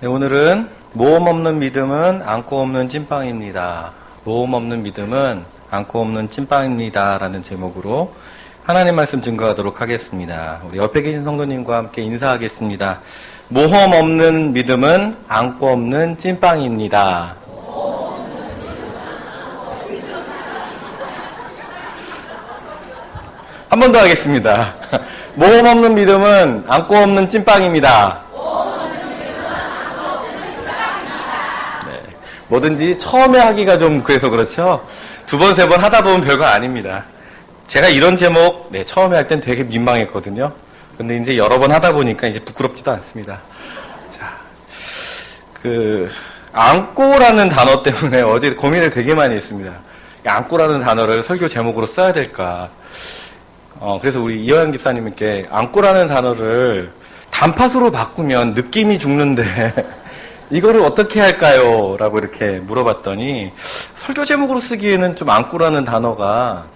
네, 오늘은 모험 없는 믿음은 안고 없는 찐빵입니다. 모험 없는 믿음은 안고 없는 찐빵입니다. 라는 제목으로 하나님 말씀 증거하도록 하겠습니다. 우리 옆에 계신 성도님과 함께 인사하겠습니다. 모험 없는 믿음은 안고 없는 찐빵입니다. 한 번 더 하겠습니다. 모험 없는 믿음은 안고 없는 찐빵입니다. 네, 뭐든지 처음에 하기가 좀 그래서 그렇죠. 두 번, 세 번 하다 보면 별거 아닙니다. 제가 이런 제목, 네, 처음에 할 땐 되게 민망했거든요. 근데 이제 여러 번 하다 보니까 이제 부끄럽지도 않습니다. 자, 그, 안고라는 단어 때문에 어제 고민을 되게 많이 했습니다. 이 안고라는 단어를 설교 제목으로 써야 될까. 어, 그래서 우리 이호영 집사님께 안고라는 단어를 단팥으로 바꾸면 느낌이 죽는데 이거를 어떻게 할까요? 라고 이렇게 물어봤더니 설교 제목으로 쓰기에는 좀 안고라는 단어가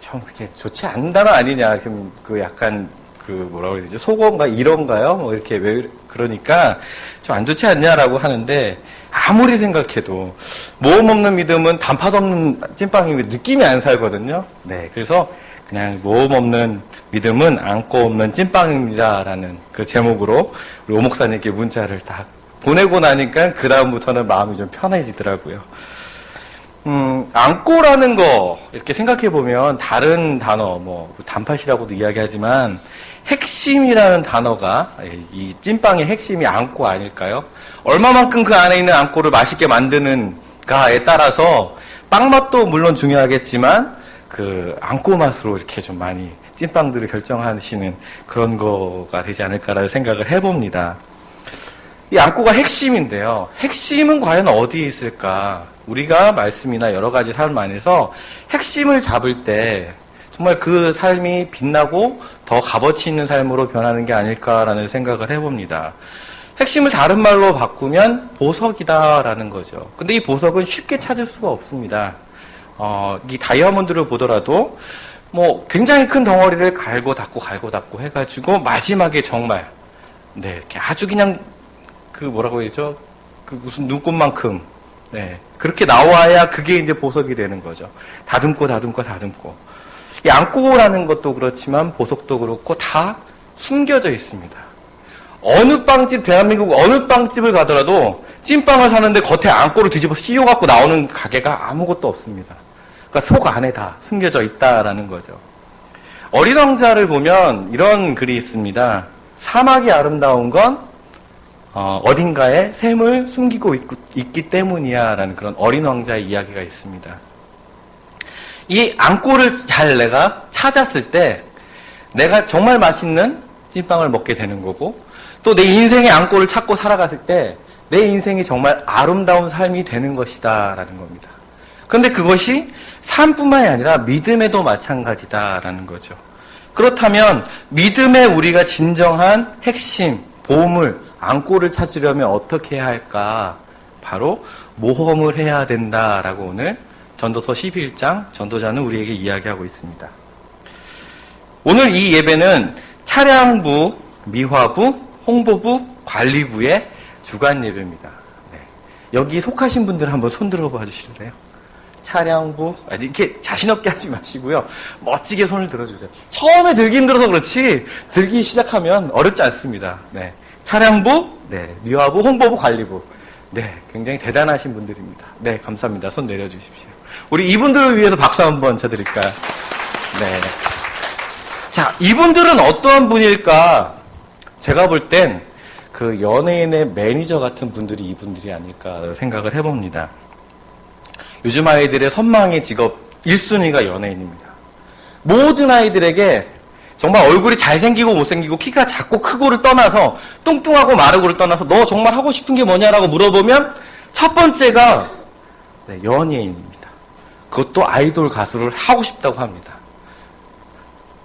좀 그렇게 좋지 않은 단어 아니냐. 좀그 약간 그 뭐라고 해야 되지? 속어인가 이런가요? 뭐 이렇게 왜 그러니까 좀 안 좋지 않냐라고 하는데 아무리 생각해도 모험 없는 믿음은 단팥 없는 찐빵이 느낌이 안 살거든요. 네. 그래서 그냥 모험 없는 믿음은 안고 없는 찐빵입니다라는 그 제목으로 우리 오 목사님께 문자를 딱 보내고 나니까 그 다음부터는 마음이 좀 편해지더라고요. 음, 안고라는 거 이렇게 생각해 보면 다른 단어 뭐 단팥이라고도 이야기하지만 핵심이라는 단어가 이 찐빵의 핵심이 안고 아닐까요? 얼마만큼 그 안에 있는 안고를 맛있게 만드는가에 따라서 빵 맛도 물론 중요하겠지만 그 안고 맛으로 이렇게 좀 많이 찐빵들을 결정하시는 그런 거가 되지 않을까라는 생각을 해봅니다. 이 안고가 핵심인데요. 핵심은 과연 어디에 있을까? 우리가 말씀이나 여러 가지 삶 안에서 핵심을 잡을 때 정말 그 삶이 빛나고 더 값어치 있는 삶으로 변하는 게 아닐까라는 생각을 해봅니다. 핵심을 다른 말로 바꾸면 보석이다라는 거죠. 근데 이 보석은 쉽게 찾을 수가 없습니다. 어, 이 다이아몬드를 보더라도 뭐 굉장히 큰 덩어리를 갈고 닦고 갈고 닦고 해가지고 마지막에 정말 네 아주 그냥 그 뭐라고 해야죠 그 무슨 눈꽃만큼 네 그렇게 나와야 그게 이제 보석이 되는 거죠 다듬고 다듬고 다듬고 이 안고라는 것도 그렇지만 보석도 그렇고 다 숨겨져 있습니다 어느 빵집 대한민국 어느 빵집을 가더라도 찐빵을 사는데 겉에 안고를 뒤집어 씌워 갖고 나오는 가게가 아무것도 없습니다. 그러니까 속 안에 다 숨겨져 있다라는 거죠. 어린 왕자를 보면 이런 글이 있습니다. 사막이 아름다운 건 어, 딘가에 샘을 숨기고 있, 있기 때문이야 라는 그런 어린 왕자의 이야기가 있습니다. 이 안고를 잘 내가 찾았을 때 내가 정말 맛있는 찐빵을 먹게 되는 거고 또 내 인생의 안고를 찾고 살아갔을 때 내 인생이 정말 아름다운 삶이 되는 것이다 라는 겁니다. 그런데 그것이 삶뿐만이 아니라 믿음에도 마찬가지다라는 거죠. 그렇다면 믿음의 우리가 진정한 핵심, 보물, 안고를 찾으려면 어떻게 해야 할까? 바로 모험을 해야 된다라고 오늘 전도서 11장 전도자는 우리에게 이야기하고 있습니다. 오늘 이 예배는 차량부, 미화부, 홍보부, 관리부의 주간 예배입니다. 네. 여기 속하신 분들 한번 손 들어 봐 주실래요? 차량부, 아니, 이렇게 자신없게 하지 마시고요. 멋지게 손을 들어주세요. 처음에 들기 힘들어서 그렇지, 들기 시작하면 어렵지 않습니다. 네. 차량부, 네. 미화부, 홍보부, 관리부. 네. 굉장히 대단하신 분들입니다. 네. 감사합니다. 손 내려주십시오. 우리 이분들을 위해서 박수 한번 쳐드릴까요? 네. 자, 이분들은 어떠한 분일까? 제가 볼 땐 그 연예인의 매니저 같은 분들이 이분들이 아닐까 생각을 해봅니다. 요즘 아이들의 선망의 직업 1순위가 연예인입니다. 모든 아이들에게 정말 얼굴이 잘생기고 못생기고 키가 작고 크고를 떠나서 뚱뚱하고 마르고를 떠나서 너 정말 하고 싶은 게 뭐냐라고 물어보면 첫 번째가 네, 연예인입니다. 그것도 아이돌 가수를 하고 싶다고 합니다.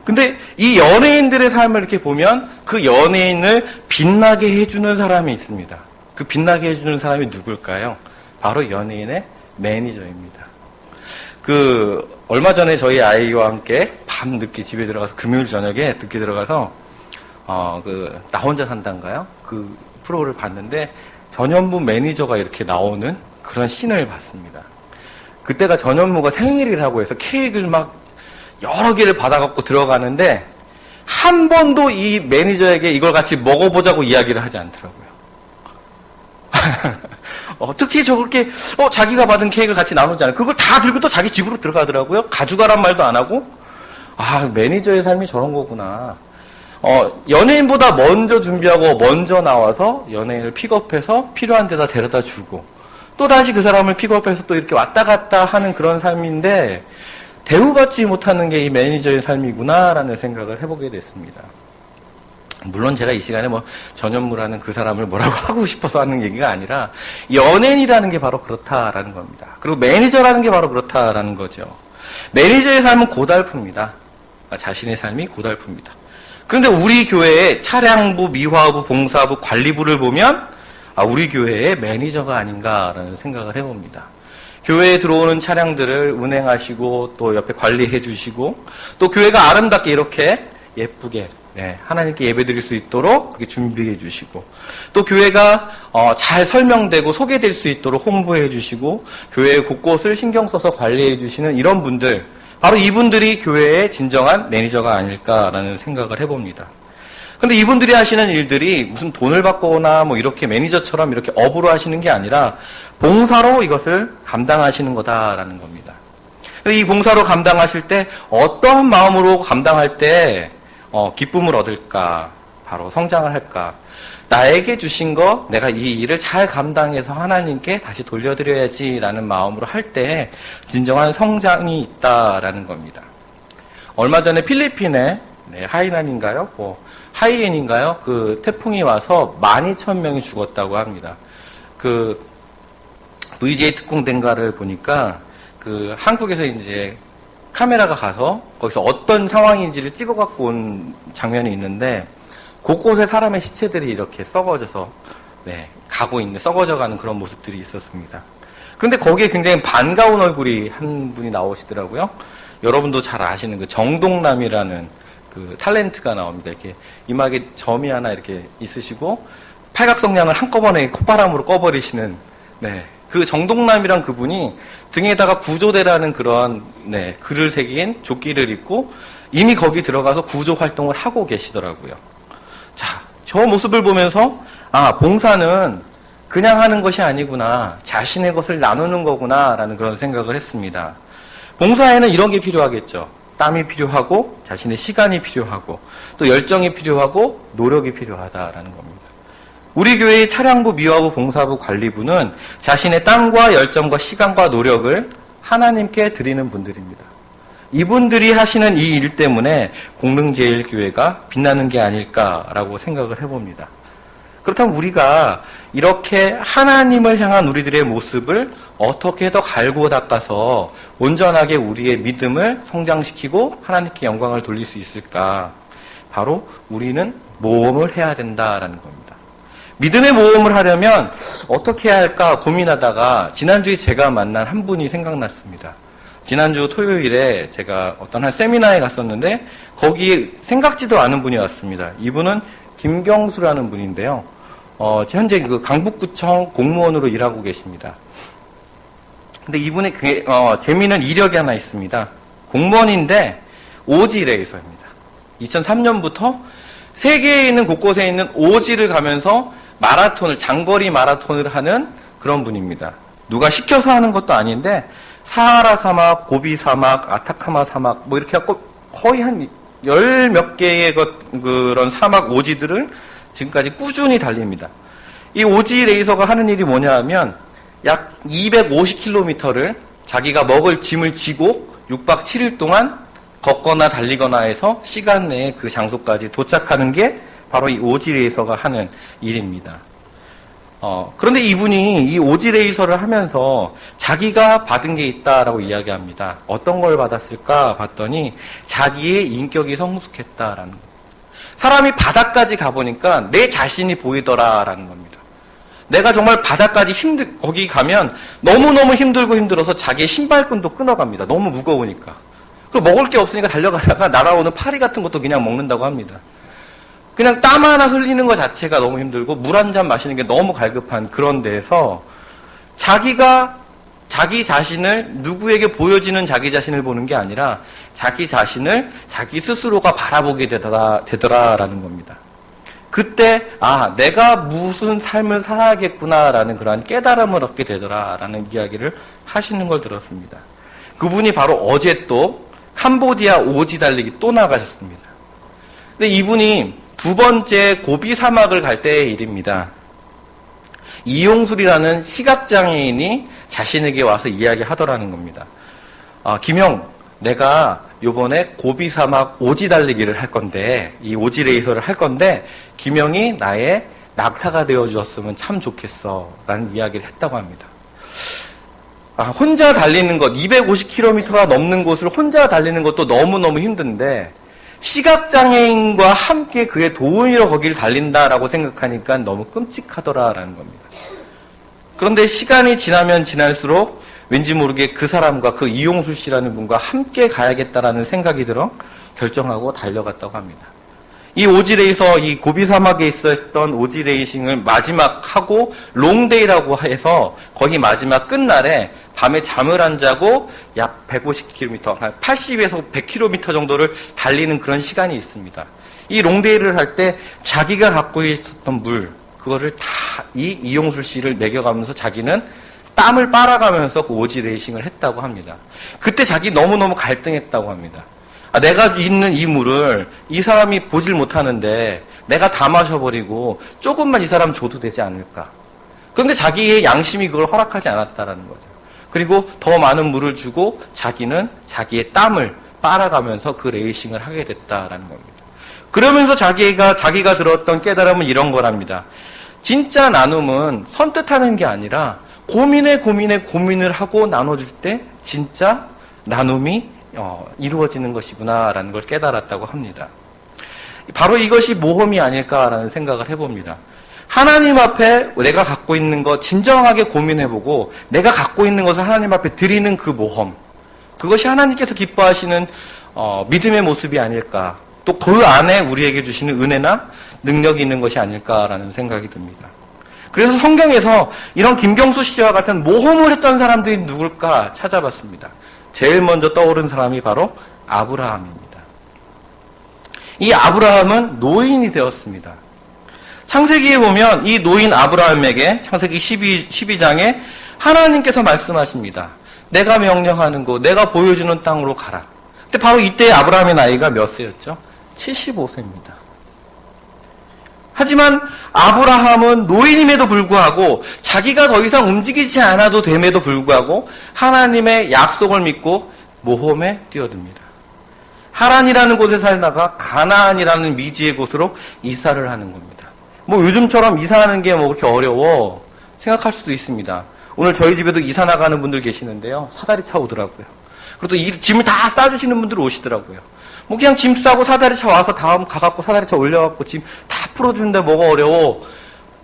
근데 이 연예인들의 삶을 이렇게 보면 그 연예인을 빛나게 해주는 사람이 있습니다. 그 빛나게 해주는 사람이 누굴까요? 바로 연예인의 매니저입니다. 그 얼마 전에 저희 아이와 함께 밤 늦게 집에 들어가서 금요일 저녁에 늦게 들어가서 어 그 나 혼자 산단가요? 그 프로를 봤는데 전현무 매니저가 이렇게 나오는 그런 씬을 봤습니다. 그때가 전현무가 생일이라고 해서 케이크를 막 여러 개를 받아갖고 들어가는데 한 번도 이 매니저에게 이걸 같이 먹어보자고 이야기를 하지 않더라고요. 어, 특히 저렇게 어, 자기가 받은 케이크를 같이 나누지 않아요. 그걸 다 들고 또 자기 집으로 들어가더라고요. 가져가란 말도 안 하고 아 매니저의 삶이 저런 거구나. 어, 연예인보다 먼저 준비하고 먼저 나와서 연예인을 픽업해서 필요한 데다 데려다 주고 또 다시 그 사람을 픽업해서 또 이렇게 왔다 갔다 하는 그런 삶인데 대우받지 못하는 게 이 매니저의 삶이구나라는 생각을 해보게 됐습니다. 물론 제가 이 시간에 뭐 전현무라는 그 사람을 뭐라고 하고 싶어서 하는 얘기가 아니라 연예인이라는 게 바로 그렇다라는 겁니다. 그리고 매니저라는 게 바로 그렇다라는 거죠. 매니저의 삶은 고달픕니다. 아, 자신의 삶이 고달픕니다. 그런데 우리 교회의 차량부, 미화부, 봉사부, 관리부를 보면 아, 우리 교회의 매니저가 아닌가라는 생각을 해봅니다. 교회에 들어오는 차량들을 운행하시고 또 옆에 관리해 주시고 또 교회가 아름답게 이렇게 예쁘게 네, 하나님께 예배드릴 수 있도록 그렇게 준비해 주시고 또 교회가 어, 잘 설명되고 소개될 수 있도록 홍보해 주시고 교회 곳곳을 신경 써서 관리해 주시는 이런 분들 바로 이분들이 교회의 진정한 매니저가 아닐까라는 생각을 해봅니다. 근데 이분들이 하시는 일들이 무슨 돈을 받거나 뭐 이렇게 매니저처럼 이렇게 업으로 하시는 게 아니라 봉사로 이것을 감당하시는 거다라는 겁니다. 이 봉사로 감당하실 때 어떠한 마음으로 감당할 때 어, 기쁨을 얻을까? 바로 성장을 할까? 나에게 주신 거 내가 이 일을 잘 감당해서 하나님께 다시 돌려드려야지라는 마음으로 할 때 진정한 성장이 있다라는 겁니다. 얼마 전에 필리핀에 네, 하이난인가요? 뭐 하이엔인가요? 그 태풍이 와서 12,000명이 죽었다고 합니다. 그 VJ 특공대인가를 보니까 그 한국에서 이제 카메라가 가서 거기서 어떤 상황인지를 찍어 갖고 온 장면이 있는데 곳곳에 사람의 시체들이 이렇게 썩어져서 네, 가고 있는 썩어져 가는 그런 모습들이 있었습니다. 그런데 거기에 굉장히 반가운 얼굴이 한 분이 나오시더라고요. 여러분도 잘 아시는 그 정동남이라는 그 탤런트가 나옵니다. 이렇게 이마에 점이 하나 이렇게 있으시고 팔각성량을 한꺼번에 콧바람으로 꺼버리시는 네, 그 정동남이란 그분이 등에다가 구조대라는 그런 네, 글을 새긴 조끼를 입고 이미 거기 들어가서 구조 활동을 하고 계시더라고요. 자, 저 모습을 보면서 아, 봉사는 그냥 하는 것이 아니구나. 자신의 것을 나누는 거구나 라는 그런 생각을 했습니다. 봉사에는 이런 게 필요하겠죠. 땀이 필요하고 자신의 시간이 필요하고 또 열정이 필요하고 노력이 필요하다라는 겁니다. 우리 교회의 차량부, 미화부, 봉사부, 관리부는 자신의 땀과 열정과 시간과 노력을 하나님께 드리는 분들입니다. 이분들이 하시는 이 일 때문에 공릉제일교회가 빛나는 게 아닐까라고 생각을 해봅니다. 그렇다면 우리가 이렇게 하나님을 향한 우리들의 모습을 어떻게 더 갈고 닦아서 온전하게 우리의 믿음을 성장시키고 하나님께 영광을 돌릴 수 있을까? 바로 우리는 모험을 해야 된다라는 겁니다. 믿음의 모험을 하려면 어떻게 해야 할까 고민하다가 지난주에 제가 만난 한 분이 생각났습니다. 지난주 토요일에 제가 어떤 한 세미나에 갔었는데 거기에 생각지도 않은 분이 왔습니다. 이분은 김경수라는 분인데요. 어, 현재 그 강북구청 공무원으로 일하고 계십니다. 근데 이분의 그, 어, 재미있는 이력이 하나 있습니다. 공무원인데 오지 레이서입니다. 2003년부터 세계에 있는 곳곳에 있는 오지를 가면서 마라톤을 장거리 마라톤을 하는 그런 분입니다. 누가 시켜서 하는 것도 아닌데 사하라 사막, 고비 사막, 아타카마 사막 뭐 이렇게 하고 거의 한 열 몇 개의 것, 그런 사막 오지들을 지금까지 꾸준히 달립니다. 이 오지 레이서가 하는 일이 뭐냐 하면 약 250km를 자기가 먹을 짐을 지고 6박 7일 동안 걷거나 달리거나 해서 시간 내에 그 장소까지 도착하는 게 바로 이 오지 레이서가 하는 일입니다. 어, 그런데 이분이 이 오지 레이서를 하면서 자기가 받은 게 있다라고 이야기합니다. 어떤 걸 받았을까 봤더니 자기의 인격이 성숙했다라는 겁니다. 사람이 바닥까지 가보니까 내 자신이 보이더라라는 겁니다. 내가 정말 바닥까지 힘들, 거기 가면 너무너무 힘들고 힘들어서 자기의 신발끈도 끊어갑니다. 너무 무거우니까. 그리고 먹을 게 없으니까 달려가다가 날아오는 파리 같은 것도 그냥 먹는다고 합니다. 그냥 땀 하나 흘리는 것 자체가 너무 힘들고 물 한 잔 마시는 게 너무 갈급한 그런 데에서 자기가 자기 자신을 누구에게 보여지는 자기 자신을 보는 게 아니라 자기 자신을 자기 스스로가 바라보게 되더라, 되더라라는 겁니다. 그때 아 내가 무슨 삶을 살아야겠구나라는 그러한 깨달음을 얻게 되더라라는 이야기를 하시는 걸 들었습니다. 그분이 바로 어제 또 캄보디아 오지 달리기 또 나가셨습니다. 근데 이분이 두 번째 고비 사막을 갈 때의 일입니다. 이용술이라는 시각장애인이 자신에게 와서 이야기하더라는 겁니다. 아, 김형, 내가 요번에 고비 사막 오지 달리기를 할 건데, 이 오지 레이서를 할 건데, 김형이 나의 낙타가 되어 주었으면 참 좋겠어. 라는 이야기를 했다고 합니다. 아, 혼자 달리는 것, 250km가 넘는 곳을 혼자 달리는 것도 너무너무 힘든데, 시각장애인과 함께 그의 도움이로 거기를 달린다라고 생각하니까 너무 끔찍하더라라는 겁니다. 그런데 시간이 지나면 지날수록 왠지 모르게 그 사람과 그 이용술 씨라는 분과 함께 가야겠다라는 생각이 들어 결정하고 달려갔다고 합니다. 이 오지레이서 이 고비 사막에 있었던 오지레이싱을 마지막 하고 롱데이라고 해서 거기 마지막 끝날에 밤에 잠을 안 자고 약 150km, 80에서 100km 정도를 달리는 그런 시간이 있습니다. 이 롱데이를 할 때 자기가 갖고 있었던 물, 그거를 다 이 이용술 씨를 먹여가면서 자기는 땀을 빨아가면서 그 오지 레이싱을 했다고 합니다. 그때 자기 너무너무 갈등했다고 합니다. 아, 내가 있는 이 물을 이 사람이 보질 못하는데 내가 다 마셔버리고 조금만 이 사람 줘도 되지 않을까. 그런데 자기의 양심이 그걸 허락하지 않았다라는 거죠. 그리고 더 많은 물을 주고 자기는 자기의 땀을 빨아가면서 그 레이싱을 하게 됐다라는 겁니다. 그러면서 자기가 자기가 들었던 깨달음은 이런 거랍니다. 진짜 나눔은 선뜻하는 게 아니라 고민에 고민에 고민을 하고 나눠줄 때 진짜 나눔이 어, 이루어지는 것이구나라는 걸 깨달았다고 합니다. 바로 이것이 모험이 아닐까라는 생각을 해봅니다. 하나님 앞에 내가 갖고 있는 것 진정하게 고민해보고 내가 갖고 있는 것을 하나님 앞에 드리는 그 모험 그것이 하나님께서 기뻐하시는 어, 믿음의 모습이 아닐까 또 그 안에 우리에게 주시는 은혜나 능력이 있는 것이 아닐까라는 생각이 듭니다. 그래서 성경에서 이런 김경수 씨와 같은 모험을 했던 사람들이 누굴까 찾아봤습니다. 제일 먼저 떠오른 사람이 바로 아브라함입니다. 이 아브라함은 노인이 되었습니다. 창세기에 보면 이 노인 아브라함에게 창세기 12, 12장에 하나님께서 말씀하십니다. 내가 명령하는 곳, 내가 보여주는 땅으로 가라. 근데 바로 이때 아브라함의 나이가 몇 세였죠? 75세입니다. 하지만 아브라함은 노인임에도 불구하고 자기가 더 이상 움직이지 않아도 됨에도 불구하고 하나님의 약속을 믿고 모험에 뛰어듭니다. 하란이라는 곳에 살다가 가나안이라는 미지의 곳으로 이사를 하는 겁니다. 뭐 요즘처럼 이사하는 게 뭐 그렇게 어려워 생각할 수도 있습니다. 오늘 저희 집에도 이사 나가는 분들 계시는데요. 사다리 차 오더라고요. 그리고 또이 짐을 다 싸주시는 분들 오시더라고요. 뭐 그냥 짐 싸고 사다리 차 와서 다음 가갖고 사다리 차 올려갖고 짐 다 풀어주는데 뭐가 어려워.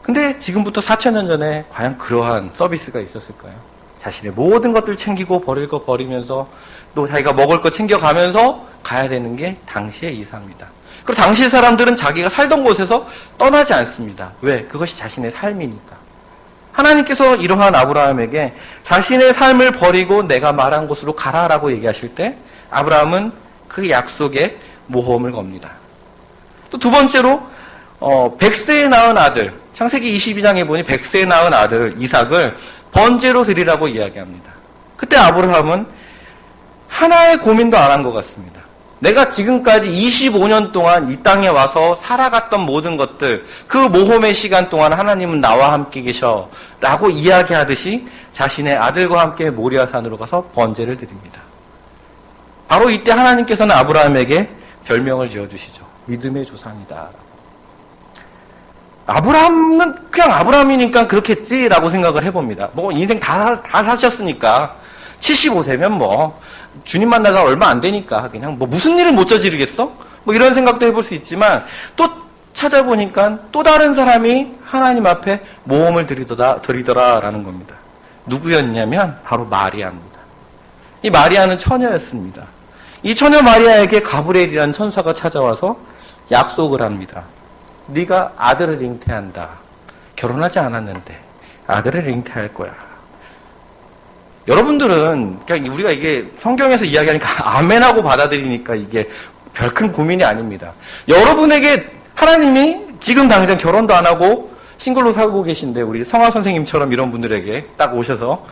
근데 지금부터 4천년 전에 과연 그러한 서비스가 있었을까요? 자신의 모든 것들 챙기고 버릴 거 버리면서 또 자기가 먹을 거 챙겨가면서 가야 되는 게 당시의 이사입니다. 그리고 당시 사람들은 자기가 살던 곳에서 떠나지 않습니다. 왜? 그것이 자신의 삶이니까. 하나님께서 이러한 아브라함에게 자신의 삶을 버리고 내가 말한 곳으로 가라라고 얘기하실 때 아브라함은 그 약속에 모험을 겁니다. 또 두 번째로 어, 100세에 낳은 아들 창세기 22장에 보니 100세에 낳은 아들 이삭을 번제로 드리라고 이야기합니다. 그때 아브라함은 하나의 고민도 안 한 것 같습니다. 내가 지금까지 25년 동안 이 땅에 와서 살아갔던 모든 것들, 그 모험의 시간 동안 하나님은 나와 함께 계셔. 라고 이야기하듯이 자신의 아들과 함께 모리아산으로 가서 번제를 드립니다. 바로 이때 하나님께서는 아브라함에게 별명을 지어주시죠. 믿음의 조상이다. 아브라함은 그냥 아브라함이니까 그렇겠지라고 생각을 해봅니다. 뭐 인생 다, 다 사셨으니까 75세면 뭐 주님 만나가 얼마 안 되니까 그냥 뭐 무슨 일을 못 저지르겠어? 뭐 이런 생각도 해볼 수 있지만 또 찾아보니까 또 다른 사람이 하나님 앞에 모험을 드리더라, 드리더라라는 겁니다. 누구였냐면 바로 마리아입니다. 이 마리아는 처녀였습니다. 이 처녀 마리아에게 가브리엘이라는 천사가 찾아와서 약속을 합니다. 네가 아들을 잉태한다. 결혼하지 않았는데 아들을 잉태할 거야. 여러분들은 그냥 우리가 이게 성경에서 이야기하니까 아멘하고 받아들이니까 이게 별 큰 고민이 아닙니다. 여러분에게 하나님이 지금 당장 결혼도 안 하고 싱글로 살고 계신데 우리 성화 선생님처럼 이런 분들에게 딱 오셔서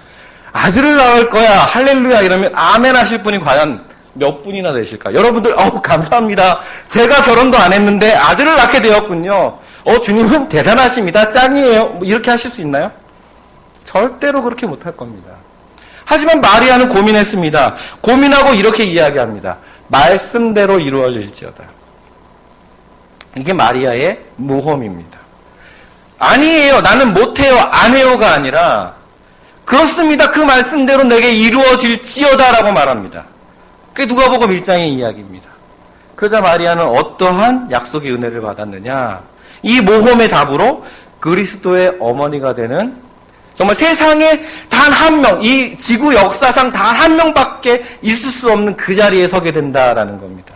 아들을 낳을 거야 할렐루야 이러면 아멘 하실 분이 과연 몇 분이나 되실까? 여러분들 어우 감사합니다. 제가 결혼도 안 했는데 아들을 낳게 되었군요. 어 주님은 대단하십니다. 짱이에요. 뭐 이렇게 하실 수 있나요? 절대로 그렇게 못할 겁니다. 하지만 마리아는 고민했습니다. 고민하고 이렇게 이야기합니다. 말씀대로 이루어질지어다. 이게 마리아의 모험입니다. 아니에요. 나는 못해요. 안 해요가 아니라 그렇습니다. 그 말씀대로 내게 이루어질지어다라고 말합니다. 그게 누가복음 1장의 이야기입니다. 그러자 마리아는 어떠한 약속의 은혜를 받았느냐? 이 모험의 답으로 그리스도의 어머니가 되는 정말 세상에 단 한 명, 이 지구 역사상 단 한 명밖에 있을 수 없는 그 자리에 서게 된다라는 겁니다.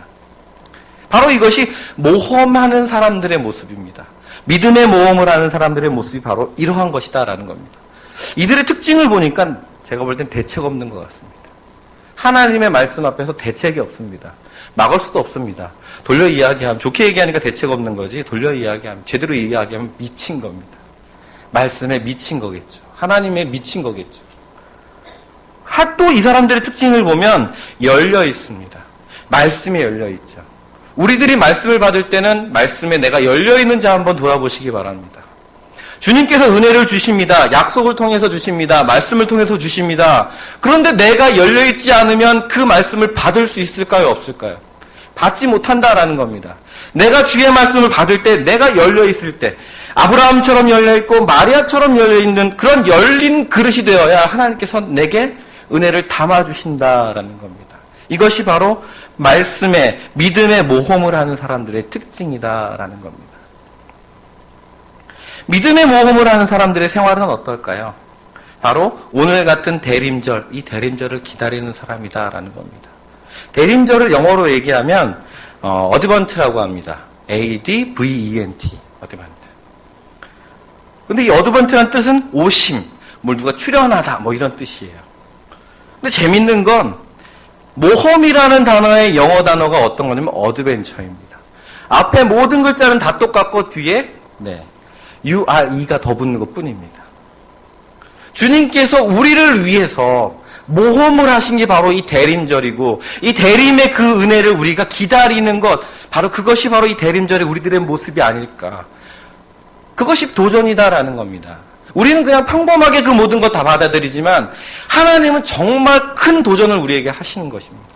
바로 이것이 모험하는 사람들의 모습입니다. 믿음의 모험을 하는 사람들의 모습이 바로 이러한 것이다라는 겁니다. 이들의 특징을 보니까 제가 볼 땐 대책 없는 것 같습니다. 하나님의 말씀 앞에서 대책이 없습니다. 막을 수도 없습니다. 돌려 이야기하면, 좋게 얘기하니까 대책 없는 거지, 돌려 이야기하면, 제대로 이야기하면 미친 겁니다. 말씀에 미친 거겠죠. 하나님에 미친 거겠죠. 또 이 사람들의 특징을 보면 열려 있습니다. 말씀에 열려 있죠. 우리들이 말씀을 받을 때는 말씀에 내가 열려 있는지 한번 돌아보시기 바랍니다. 주님께서 은혜를 주십니다. 약속을 통해서 주십니다. 말씀을 통해서 주십니다. 그런데 내가 열려 있지 않으면 그 말씀을 받을 수 있을까요? 없을까요? 받지 못한다라는 겁니다. 내가 주의 말씀을 받을 때, 내가 열려 있을 때, 아브라함처럼 열려 있고 마리아처럼 열려 있는 그런 열린 그릇이 되어야 하나님께서 내게 은혜를 담아 주신다라는 겁니다. 이것이 바로 말씀의 믿음의 모험을 하는 사람들의 특징이다라는 겁니다. 믿음의 모험을 하는 사람들의 생활은 어떨까요? 바로 오늘 같은 대림절, 이 대림절을 기다리는 사람이다라는 겁니다. 대림절을 영어로 얘기하면 어, 어드번트라고 합니다. A-D-V-E-N-T, 어드번트. 근데 이 어드번트란 뜻은 오심, 뭘 누가 출연하다, 뭐 이런 뜻이에요. 근데 재밌는 건 모험이라는 단어의 영어 단어가 어떤 거냐면 어드벤처입니다. 앞에 모든 글자는 다 똑같고 뒤에 네, URE가 더 붙는 것 뿐입니다. 주님께서 우리를 위해서 모험을 하신 게 바로 이 대림절이고 이 대림의 그 은혜를 우리가 기다리는 것 바로 그것이 바로 이 대림절의 우리들의 모습이 아닐까. 그것이 도전이다라는 겁니다. 우리는 그냥 평범하게 그 모든 것 다 받아들이지만 하나님은 정말 큰 도전을 우리에게 하시는 것입니다.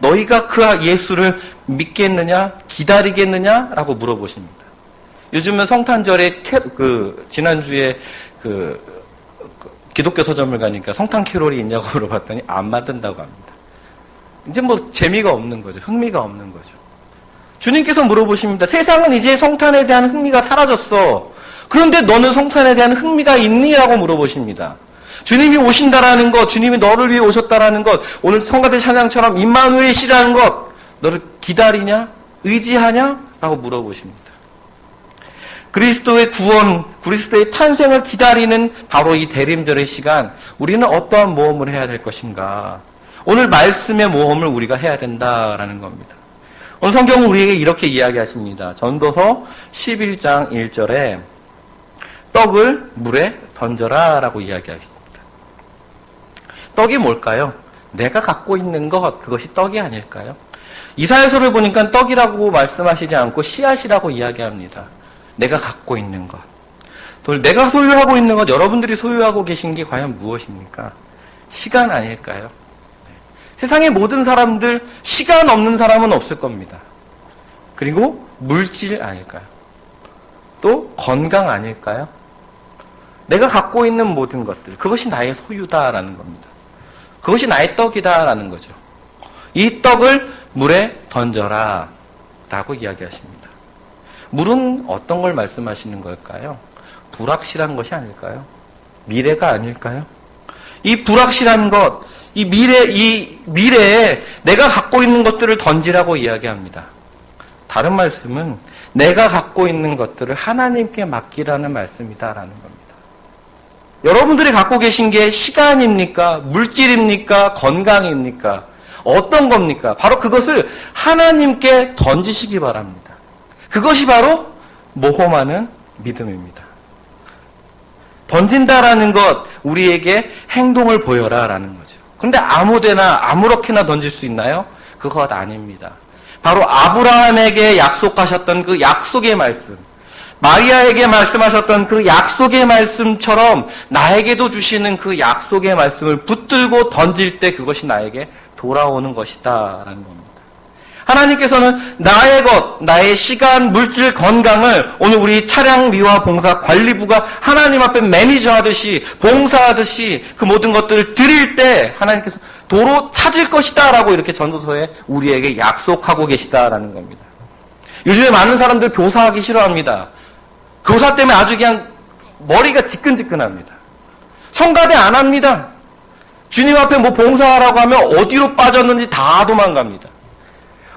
너희가 그 예수를 믿겠느냐, 기다리겠느냐라고 물어보십니다. 요즘은 성탄절에 캐, 그 지난주에 그, 그 기독교 서점을 가니까 성탄 캐롤이 있냐고 물어봤더니 안 만든다고 합니다. 이제 뭐 재미가 없는 거죠. 흥미가 없는 거죠. 주님께서 물어보십니다. 세상은 이제 성탄에 대한 흥미가 사라졌어. 그런데 너는 성탄에 대한 흥미가 있니? 라고 물어보십니다. 주님이 오신다라는 것, 주님이 너를 위해 오셨다라는 것, 오늘 성가대 찬양처럼 임마누엘이라는 것, 너를 기다리냐? 의지하냐? 라고 물어보십니다. 그리스도의 구원, 그리스도의 탄생을 기다리는 바로 이 대림절의 시간, 우리는 어떠한 모험을 해야 될 것인가? 오늘 말씀의 모험을 우리가 해야 된다라는 겁니다. 오늘 성경은 우리에게 이렇게 이야기하십니다. 전도서 11장 1절에 떡을 물에 던져라 라고 이야기하십니다. 떡이 뭘까요? 내가 갖고 있는 것, 그것이 떡이 아닐까요? 이사야서를 보니까 떡이라고 말씀하시지 않고 씨앗이라고 이야기합니다. 내가 갖고 있는 것. 또 내가 소유하고 있는 것, 여러분들이 소유하고 계신 게 과연 무엇입니까? 시간 아닐까요? 세상의 모든 사람들, 시간 없는 사람은 없을 겁니다. 그리고 물질 아닐까요? 또 건강 아닐까요? 내가 갖고 있는 모든 것들, 그것이 나의 소유다라는 겁니다. 그것이 나의 떡이다라는 거죠. 이 떡을 물에 던져라 라고 이야기하십니다. 물은 어떤 걸 말씀하시는 걸까요? 불확실한 것이 아닐까요? 미래가 아닐까요? 이 불확실한 것, 이 미래, 이 미래에 내가 갖고 있는 것들을 던지라고 이야기합니다. 다른 말씀은 내가 갖고 있는 것들을 하나님께 맡기라는 말씀이다라는 겁니다. 여러분들이 갖고 계신 게 시간입니까? 물질입니까? 건강입니까? 어떤 겁니까? 바로 그것을 하나님께 던지시기 바랍니다. 그것이 바로 모험하는 믿음입니다. 던진다라는 것, 우리에게 행동을 보여라 라는 거죠. 근데 아무데나 아무렇게나 던질 수 있나요? 그것 아닙니다. 바로 아브라함에게 약속하셨던 그 약속의 말씀, 마리아에게 말씀하셨던 그 약속의 말씀처럼 나에게도 주시는 그 약속의 말씀을 붙들고 던질 때 그것이 나에게 돌아오는 것이다 라는 겁니다. 하나님께서는 나의 것, 나의 시간, 물질, 건강을 오늘 우리 차량 미화 봉사 관리부가 하나님 앞에 매니저 하듯이 봉사하듯이 그 모든 것들을 드릴 때 하나님께서 도로 찾을 것이다라고 이렇게 전도서에 우리에게 약속하고 계시다라는 겁니다. 요즘에 많은 사람들 교사하기 싫어합니다. 교사 때문에 아주 그냥 머리가 지끈지끈합니다. 성가대 안 합니다. 주님 앞에 뭐 봉사하라고 하면 어디로 빠졌는지 다 도망갑니다.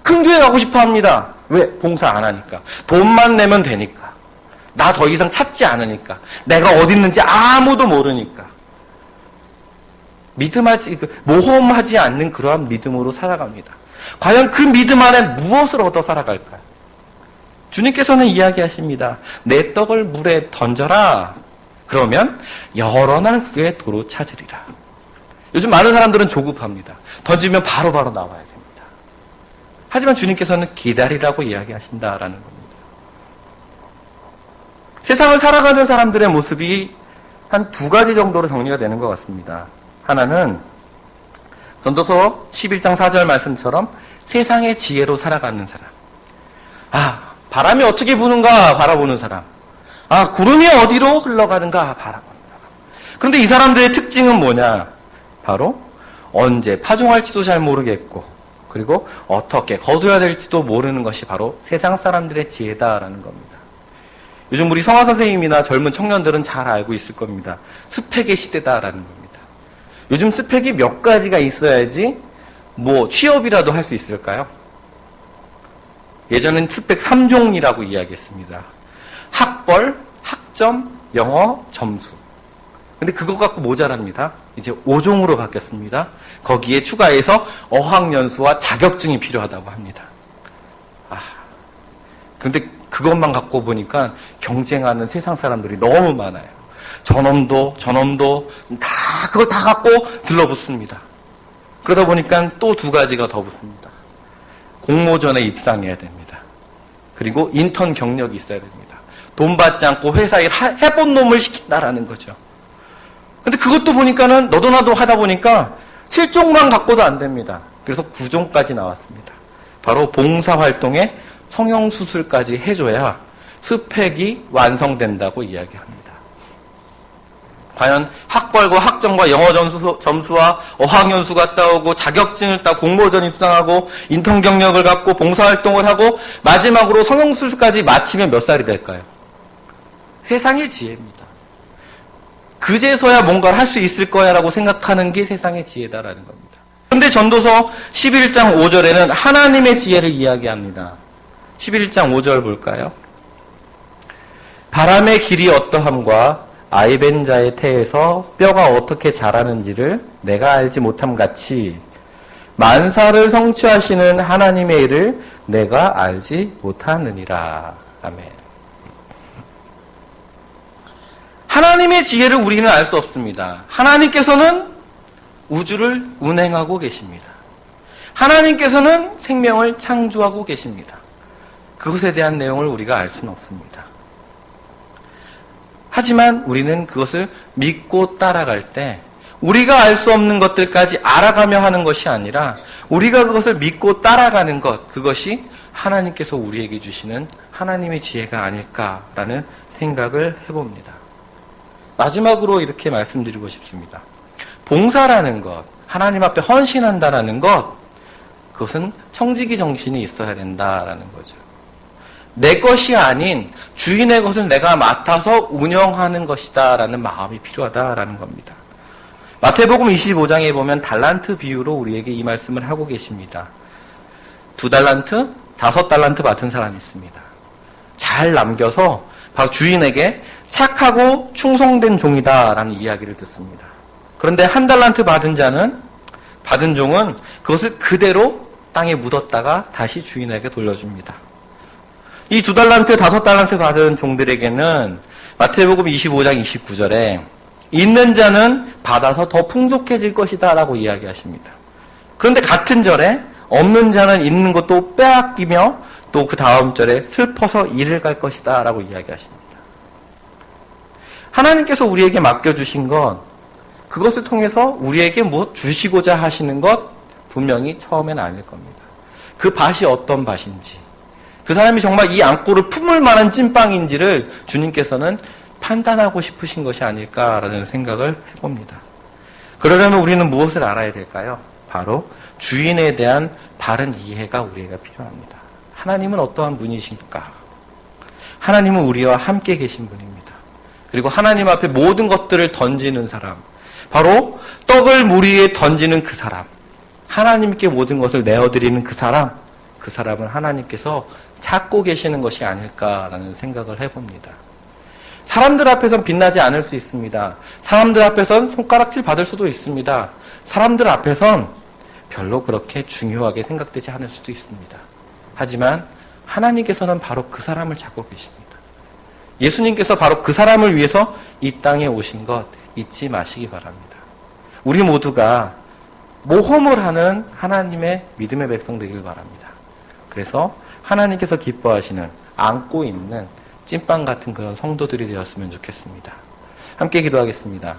큰 교회 가고 싶어 합니다. 왜? 봉사 안 하니까. 돈만 내면 되니까. 나 더 이상 찾지 않으니까. 내가 어디 있는지 아무도 모르니까. 믿음하지, 그 모험하지 않는 그러한 믿음으로 살아갑니다. 과연 그 믿음 안에 무엇을 얻어 살아갈까요? 주님께서는 이야기하십니다. 내 떡을 물에 던져라. 그러면 여러 날 후에 도로 찾으리라. 요즘 많은 사람들은 조급합니다. 던지면 바로바로 바로 나와야 됩니다. 하지만 주님께서는 기다리라고 이야기하신다라는 겁니다. 세상을 살아가는 사람들의 모습이 한 두 가지 정도로 정리가 되는 것 같습니다. 하나는 전도서 11장 4절 말씀처럼 세상의 지혜로 살아가는 사람. 아, 바람이 어떻게 부는가 바라보는 사람. 아, 구름이 어디로 흘러가는가 바라보는 사람. 그런데 이 사람들의 특징은 뭐냐? 바로 언제 파종할지도 잘 모르겠고, 그리고 어떻게 거둬야 될지도 모르는 것이 바로 세상 사람들의 지혜다라는 겁니다. 요즘 우리 성화 선생님이나 젊은 청년들은 잘 알고 있을 겁니다. 스펙의 시대다라는 겁니다. 요즘 스펙이 몇 가지가 있어야지 뭐 취업이라도 할 수 있을까요? 예전엔 스펙 3종이라고 이야기했습니다. 학벌, 학점, 영어, 점수. 근데 그거 갖고 모자랍니다. 이제 5종으로 바뀌었습니다. 거기에 추가해서 어학연수와 자격증이 필요하다고 합니다. 아. 근데 그것만 갖고 보니까 경쟁하는 세상 사람들이 너무 많아요. 저놈도, 저놈도 다, 그걸 다 갖고 들러붙습니다. 그러다 보니까 또 두 가지가 더 붙습니다. 공모전에 입상해야 됩니다. 그리고 인턴 경력이 있어야 됩니다. 돈 받지 않고 회사에 해본 놈을 시킨다라는 거죠. 근데 그것도 보니까는 너도 나도 하다 보니까 7종만 갖고도 안 됩니다. 그래서 9종까지 나왔습니다. 바로 봉사활동에 성형수술까지 해줘야 스펙이 완성된다고 이야기합니다. 과연 학벌과 학점과 영어 점수, 점수와 어학연수 갔다 오고 자격증을 따 공모전 입상하고 인턴 경력을 갖고 봉사활동을 하고 마지막으로 성형수술까지 마치면 몇 살이 될까요? 세상의 지혜입니다. 그제서야 뭔가를 할 수 있을 거야라고 생각하는 게 세상의 지혜다라는 겁니다. 그런데 전도서 11장 5절에는 하나님의 지혜를 이야기합니다. 11장 5절 볼까요? 바람의 길이 어떠함과 아이벤 자의 태에서 뼈가 어떻게 자라는지를 내가 알지 못함 같이 만사를 성취하시는 하나님의 일을 내가 알지 못하느니라. 아멘. 하나님의 지혜를 우리는 알 수 없습니다. 하나님께서는 우주를 운행하고 계십니다. 하나님께서는 생명을 창조하고 계십니다. 그것에 대한 내용을 우리가 알 수는 없습니다. 하지만 우리는 그것을 믿고 따라갈 때 우리가 알 수 없는 것들까지 알아가며 하는 것이 아니라 우리가 그것을 믿고 따라가는 것, 그것이 하나님께서 우리에게 주시는 하나님의 지혜가 아닐까라는 생각을 해봅니다. 마지막으로 이렇게 말씀드리고 싶습니다. 봉사라는 것, 하나님 앞에 헌신한다라는 것, 그것은 청지기 정신이 있어야 된다라는 거죠. 내 것이 아닌 주인의 것을 내가 맡아서 운영하는 것이다라는 마음이 필요하다라는 겁니다. 마태복음 25장에 보면 달란트 비유로 우리에게 이 말씀을 하고 계십니다. 두 달란트, 다섯 달란트 받은 사람이 있습니다. 잘 남겨서 바로 주인에게 착하고 충성된 종이다라는 이야기를 듣습니다. 그런데 한 달란트 받은 자는 받은 종은 그것을 그대로 땅에 묻었다가 다시 주인에게 돌려줍니다. 이 두 달란트, 다섯 달란트 받은 종들에게는 마태복음 25장 29절에 있는 자는 받아서 더 풍족해질 것이다 라고 이야기하십니다. 그런데 같은 절에 없는 자는 있는 것도 빼앗기며 또 그 다음 절에 슬퍼서 이를 갈 것이다 라고 이야기하십니다. 하나님께서 우리에게 맡겨주신 것, 그것을 통해서 우리에게 무엇 주시고자 하시는 것 분명히 처음엔 아닐 겁니다. 그 밭이 어떤 밭인지, 그 사람이 정말 이 안고를 품을 만한 찐빵인지를 주님께서는 판단하고 싶으신 것이 아닐까라는 생각을 해봅니다. 그러려면 우리는 무엇을 알아야 될까요? 바로 주인에 대한 바른 이해가 우리가 필요합니다. 하나님은 어떠한 분이실까? 하나님은 우리와 함께 계신 분입니다. 그리고 하나님 앞에 모든 것들을 던지는 사람, 바로 떡을 물 위에 던지는 그 사람, 하나님께 모든 것을 내어드리는 그 사람, 그 사람은 하나님께서 찾고 계시는 것이 아닐까라는 생각을 해봅니다. 사람들 앞에선 빛나지 않을 수 있습니다. 사람들 앞에선 손가락질 받을 수도 있습니다. 사람들 앞에선 별로 그렇게 중요하게 생각되지 않을 수도 있습니다. 하지만 하나님께서는 바로 그 사람을 찾고 계십니다. 예수님께서 바로 그 사람을 위해서 이 땅에 오신 것 잊지 마시기 바랍니다. 우리 모두가 모험을 하는 하나님의 믿음의 백성 되길 바랍니다. 그래서 하나님께서 기뻐하시는 안고 있는 찐빵 같은 그런 성도들이 되었으면 좋겠습니다. 함께 기도하겠습니다.